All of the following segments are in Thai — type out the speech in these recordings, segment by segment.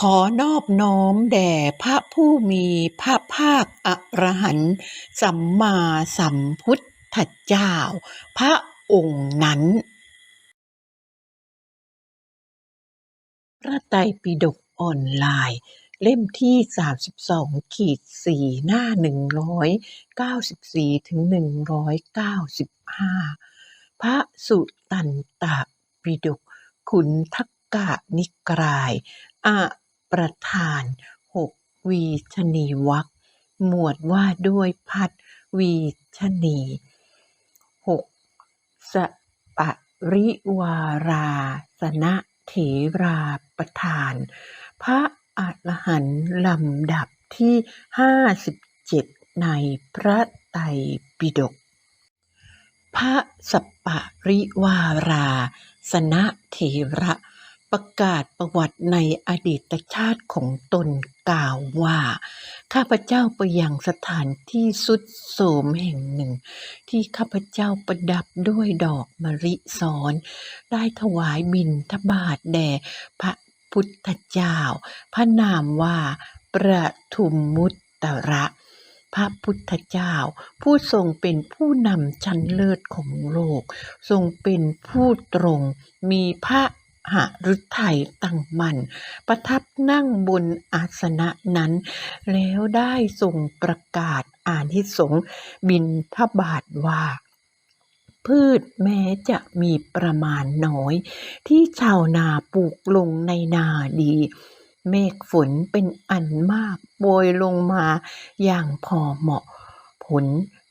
ขอนอบน้อมแด่พระผู้มีพระภาคอรหันต์สัมมาสัมพุทธเจ้า พระองค์นั้น พระไตรปิฎกออนไลน์ เล่มที่ 32ขีด4หน้า 194ถึง195 พระสุตตันตปิฎกขุนทักกะนิกรายอะ ประธานหกวีชนีวรรคหมวดว่าด้วยพัดวีชนีหกสปริวาราสนเถราประธาน พระอรหันต์ลำดับที่ห้าสิบเจ็ดในพระไตรปิฎกพระสปะริวาราสนเถระ ประกาศประวัติในอดีตชาติของตนกล่าวว่า ข้าพเจ้าไปยังสถานที่สุดโสมแห่งหนึ่ง ที่ข้าพเจ้าประดับด้วยดอกมะริซ้อน ได้ถวายบิณฑบาตแด่พระพุทธเจ้า พระนามว่าประทุมมุตตระพระพุทธเจ้า ผู้ทรงเป็นผู้นำชั้นเลิศของโลก ทรงเป็นผู้ตรงมีพระ หฤทัยตั้งมั่นประทับนั่งบนอาสนะนั้น แล้วได้ทรงประกาศอานิสงส์บิณฑบาตว่า พืชแม้จะมีประมาณน้อย ที่ชาวนาปลูกลงในนาดี เมฆฝนเป็นอันมากโปรยลงมาอย่างพอเหมาะ ผล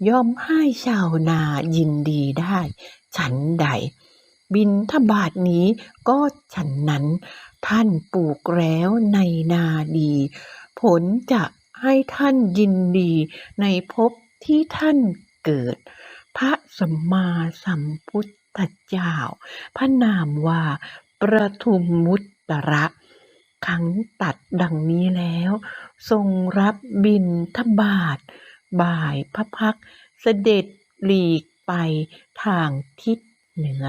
ย่อมให้ชาวนายินดีได้ ฉันใด บิณฑบาตนี้ก็ฉันนั้น ท่านปลูกแล้วในนาดี ผลจะให้ท่านยินดีในภพที่ท่านเกิด พระสัมมาสัมพุทธเจ้า พระนามว่า ประทุมมุตตระครั้งตัดดังนี้แล้ว ทรงรับบิณฑบาตบ่ายพระพัก เสด็จหลีกไปทางทิศเหนือ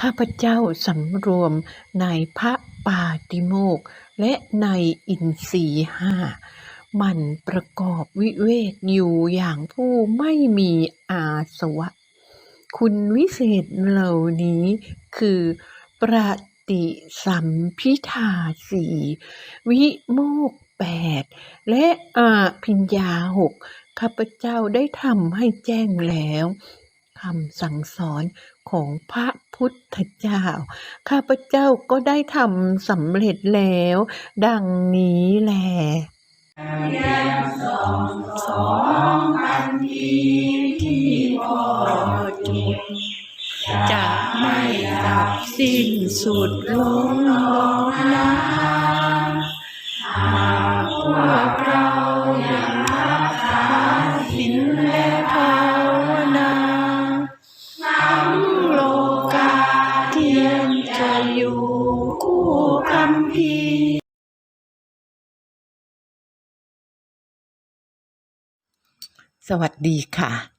ข้าพเจ้าสำรวมในพระปาติโมกขและในอินทรีห้า มันประกอบวิเวกอยู่อย่างผู้ไม่มีอาสวะ คุณวิเศษเหล่านี้คือปฏิสัมพิทาสีวิโมกขแปดและอาภิญญาหกข้าพเจ้าได้ทำให้แจ้งแล้วคำสั่งสอน ของพระพุทธเจ้า ข้าพเจ้าก็ได้ทำสำเร็จแล้ว ดังนี้แหลเรียนสองสองพันทีที่พอจุดจะไม่ดับสิ้นสุดลงลงนะ สวัสดีค่ะ